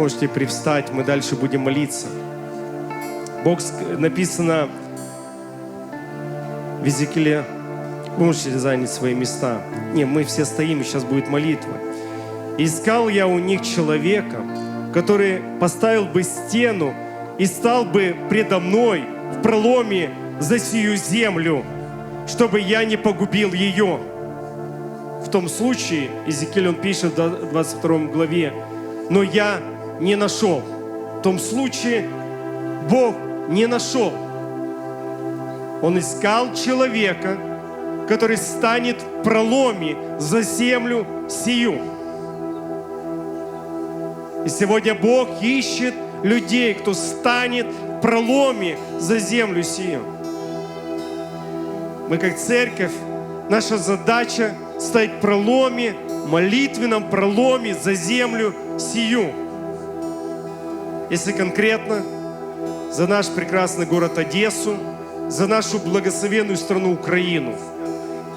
Можете привстать, мы дальше будем молиться. Бог написано в Езекииле, вы можете занять свои места. Не, мы все стоим, и сейчас будет молитва. Искал я у них человека, который поставил бы стену и стал бы предо мной в проломе за сию землю, чтобы я не погубил ее. В том случае, Иезекииль он пишет в 22 главе, но я не нашел. В том случае Бог не нашел. Он искал человека, который станет в проломе за землю сию. И сегодня Бог ищет людей, кто станет в проломе за землю сию. Мы как церковь, наша задача стать в проломе, молитвенном проломе за землю сию. Если конкретно, за наш прекрасный город Одессу, за нашу благословенную страну Украину.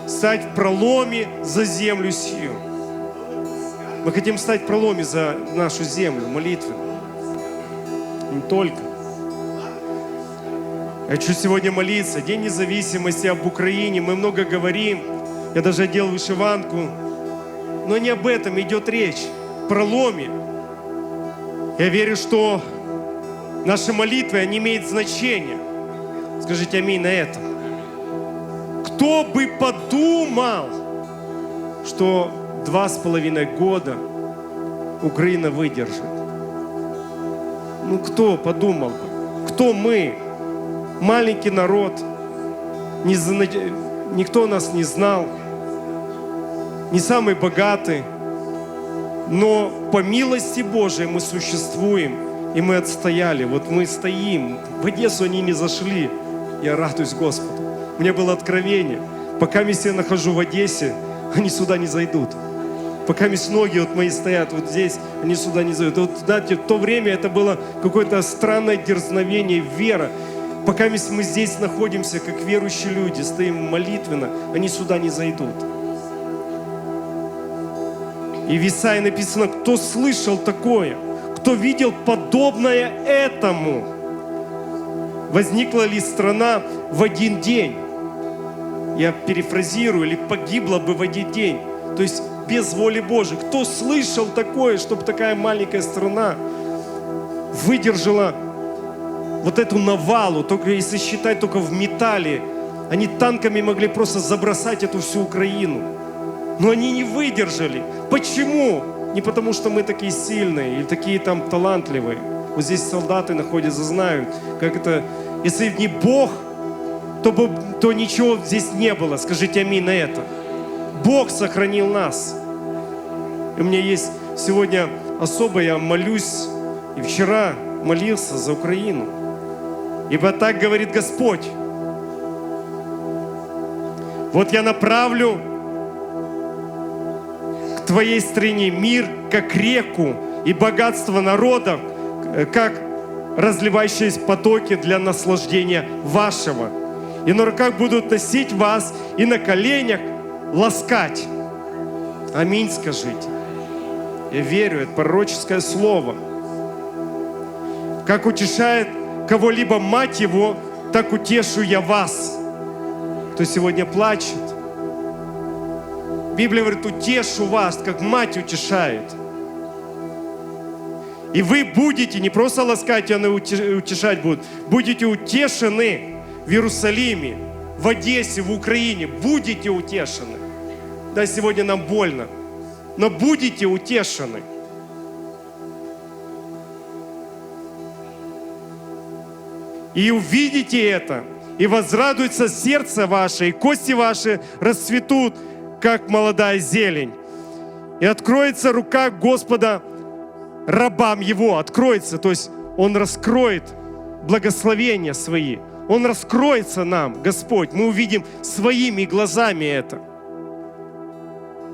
Стать в проломе за землю сию. Мы хотим стать в проломе за нашу землю, молитвенно. Не только. Я хочу сегодня молиться. День независимости об Украине. Мы много говорим. Я даже одел вышиванку. Но не об этом идет речь. В проломе. Я верю, что наши молитвы, они имеют значение. Скажите аминь на это. Кто бы подумал, что два с половиной года Украина выдержит? Ну кто подумал бы? Кто мы? Маленький народ. Не зна- Никто нас не знал. Не самый богатый. Но по милости Божией мы существуем. И мы отстояли. Вот мы стоим. В Одессу они не зашли. Я радуюсь Господу. Меня было откровение. Пока я себя нахожу в Одессе, они сюда не зайдут. Пока mis ноги вот мои стоят вот здесь, они сюда не зайдут. Вот, знаете, в то время это было какое-то странное дерзновение, вера. Пока мы здесь находимся, как верующие люди, стоим молитвенно, они сюда не зайдут. И в Исаии написано, кто слышал такое, кто видел подобное этому. Возникла ли страна в один день? Я перефразирую, или погибла бы в один день. То есть без воли Божией. Кто слышал такое, чтобы такая маленькая страна выдержала вот эту навалу, только если считать только в металле, они танками могли просто забросать эту всю Украину. Но они не выдержали. Почему? Не потому, что мы такие сильные или такие там талантливые. Вот здесь солдаты находятся, знают, как это... Если не Бог, то, бы, то ничего здесь не было. Скажите аминь на это. Бог сохранил нас. И у меня есть сегодня особо, я молюсь, и вчера молился за Украину. Ибо так говорит Господь. Вот я направлю твоей стране мир, как реку, и богатство народов, как разливающиеся потоки для наслаждения вашего. И на руках будут носить вас, и на коленях ласкать. Аминь, скажите. Я верю, это пророческое слово. Как утешает кого-либо мать его, так утешу я вас. Кто сегодня плачет. Библия говорит, утешу вас, как мать утешает. И вы будете, не просто ласкать, а утешать будут, будете утешены в Иерусалиме, в Одессе, в Украине. Будете утешены. Да, сегодня нам больно, но будете утешены. И увидите это, и возрадуется сердце ваше, и кости ваши расцветут, как молодая зелень. И откроется рука Господа рабам Его, откроется, то есть Он раскроет благословения свои. Он раскроется нам, Господь. Мы увидим своими глазами это.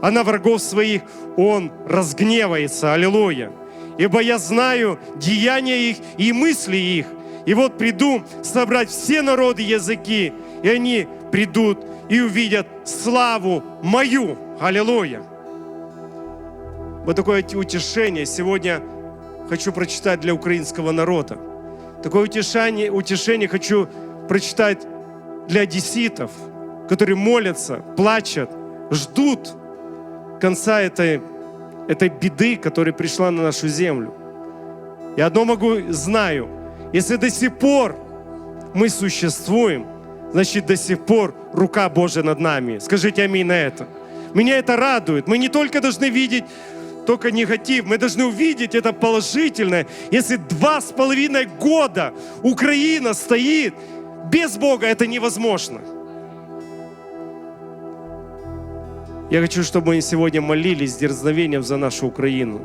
А на врагов своих Он разгневается. Аллилуйя. Ибо я знаю деяния их и мысли их. И вот приду собрать все народы языки, и они придут и увидят славу мою. Аллилуйя. Вот такое утешение сегодня хочу прочитать для украинского народа. Такое утешение, утешение хочу прочитать для одесситов, которые молятся, плачут, ждут конца этой, этой беды, которая пришла на нашу землю. И одно могу, знаю, если до сих пор мы существуем, значит до сих пор рука Божия над нами. Скажите аминь на это. Меня это радует. Мы не только должны видеть только негатив, мы должны увидеть это положительное. Если два с половиной года Украина стоит, без Бога это невозможно. Я хочу, чтобы мы сегодня молились с дерзновением за нашу Украину,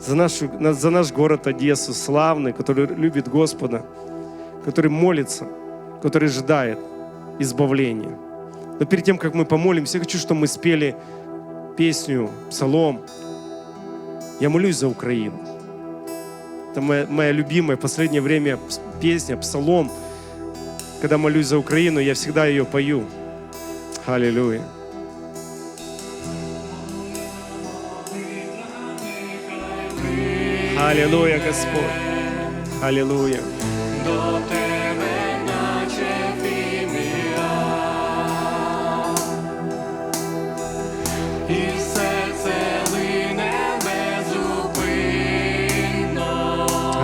за, нашу, за наш город Одессу, славный, который любит Господа, который молится, который ожидает избавления. Но перед тем, как мы помолимся, я хочу, чтобы мы спели песню, псалом. Я молюсь за Украину. Это моя, моя любимая в последнее время песня, псалом. Когда молюсь за Украину, я всегда ее пою. Аллилуйя. Аллилуйя, Господь. Аллилуйя.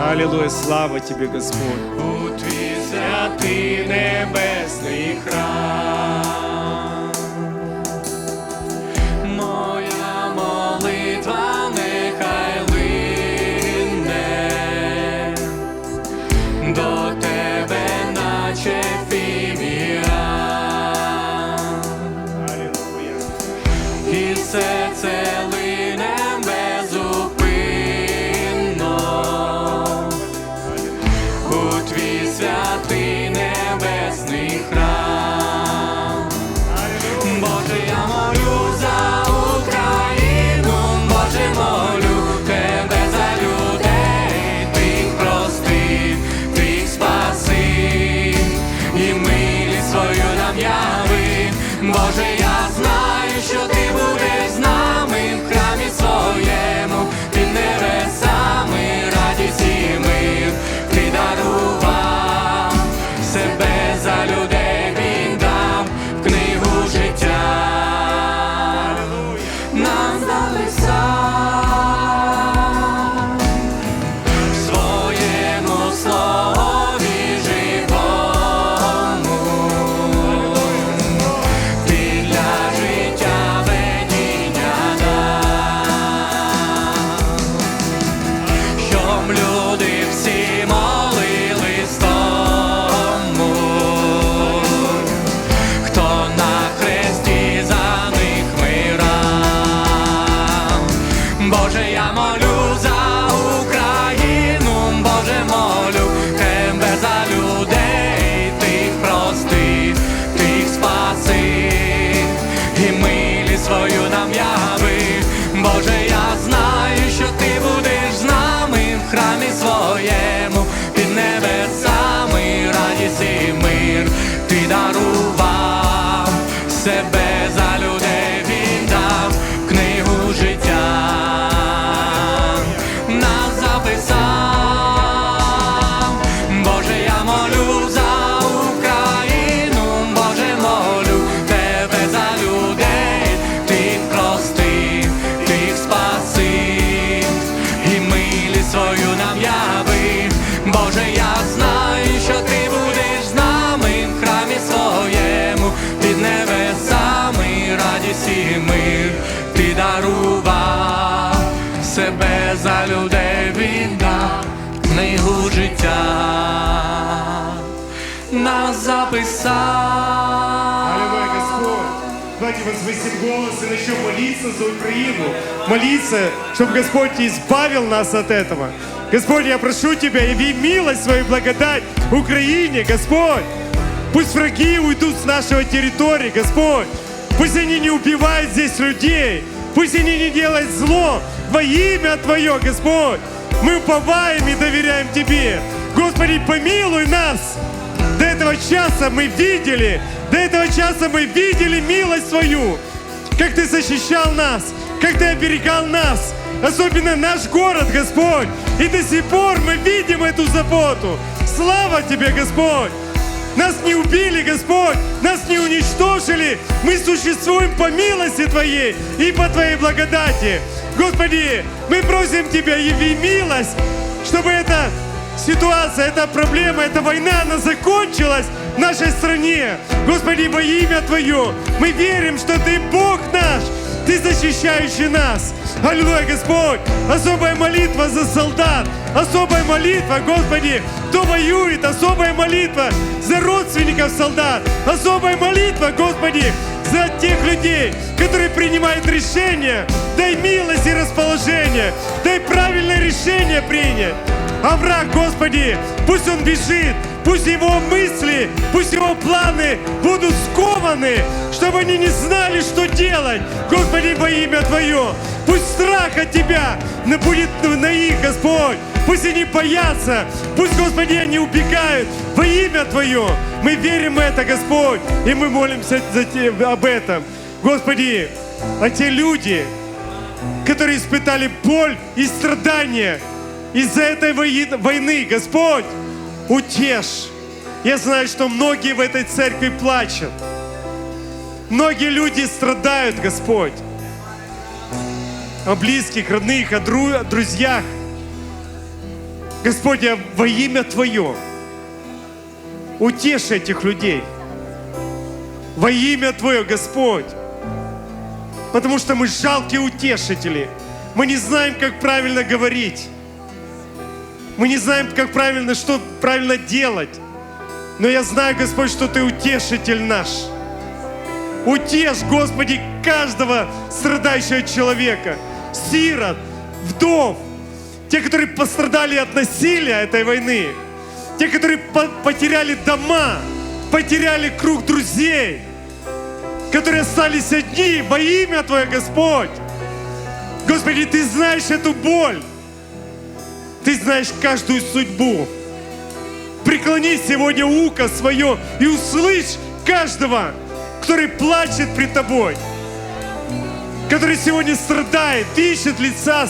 Аллилуйя, слава Тебе, Господь. у твій святий небесний храм. Свою нам яви. Книгу життя нас записав. Аллилуйя, Господь. Давайте возвысим голос и начнем молиться за Украину. Молиться, чтобы Господь избавил нас от этого. Господь, я прошу Тебя, яви милость свою благодать Украине, Господь. Пусть враги уйдут с нашего территории, Господь. Пусть они не убивают здесь людей. Пусть они не делают зло во имя Твое, Господь. Мы уповаем и доверяем Тебе. Господи, помилуй нас. До этого часа мы видели, до этого часа мы видели милость свою, как Ты защищал нас, как Ты оберегал нас, особенно наш город, Господь. И до сих пор мы видим эту заботу. Слава Тебе, Господь! Нас не убили, Господь, нас не уничтожили. Мы существуем по милости Твоей и по Твоей благодати. Господи, мы просим Тебя, яви милость, чтобы эта ситуация, эта проблема, эта война, она закончилась в нашей стране. Господи, во имя Твое, мы верим, что Ты Бог наш, Ты защищающий нас. Аллилуйя, Господь! Особая молитва за солдат, особая молитва, Господи, кто воюет, особая молитва за родственников солдат, особая молитва, Господи, за тех людей, которые принимают решения. Дай милость и расположение, дай правильное решение принять. А враг, Господи, пусть он бежит, пусть его мысли, пусть его планы будут скованы, чтобы они не знали, что делать. Господи, во имя Твое, пусть страх от Тебя будет на их, Господь. Пусть они боятся, пусть, Господи, они убегают во имя Твое. Мы верим в это, Господь, и мы молимся за те, об этом. Господи, а те люди, которые испытали боль и страдания из-за этой войны. Господь, утешь. Я знаю, что многие в этой церкви плачут. Многие люди страдают, Господь. О близких, родных, о дру- о друзьях. Господь, я во имя Твое утешь этих людей. Во имя Твое, Господь. Потому что мы жалкие утешители. Мы не знаем, как правильно говорить. Мы не знаем, как правильно, что правильно делать. Но я знаю, Господь, что Ты утешитель наш. Утешь, Господи, каждого страдающего человека, сирот, вдов, те, которые пострадали от насилия этой войны, те, которые по- потеряли дома, потеряли круг друзей, которые остались одни во имя Твое, Господь. Господи, Ты знаешь эту боль. Ты знаешь каждую судьбу. Преклони сегодня ухо свое и услышь каждого, который плачет пред Тобой, который сегодня страдает, ищет лица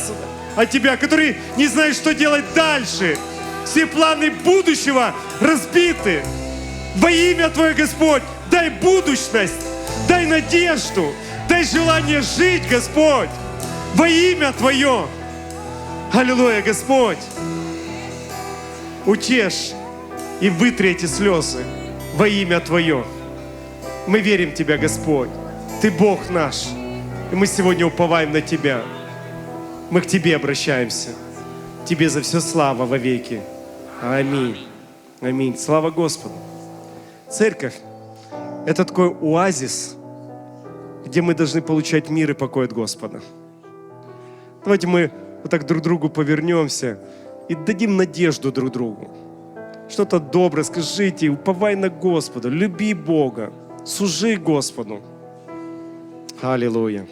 от Тебя, который не знает, что делать дальше. Все планы будущего разбиты. Во имя Твое, Господь, дай будущность, дай надежду, дай желание жить, Господь, во имя Твое. Аллилуйя, Господь. Утешь и вытри эти слезы во имя Твое. Мы верим в Тебя, Господь. Ты Бог наш. И мы сегодня уповаем на Тебя. Мы к Тебе обращаемся. Тебе за все слава во веки. Аминь. Аминь. Слава Господу. Церковь – это такой оазис, где мы должны получать мир и покой от Господа. Давайте мы вот так друг другу повернемся и дадим надежду друг другу. Что-то доброе скажите, уповай на Господа, люби Бога, служи Господу. Аллилуйя.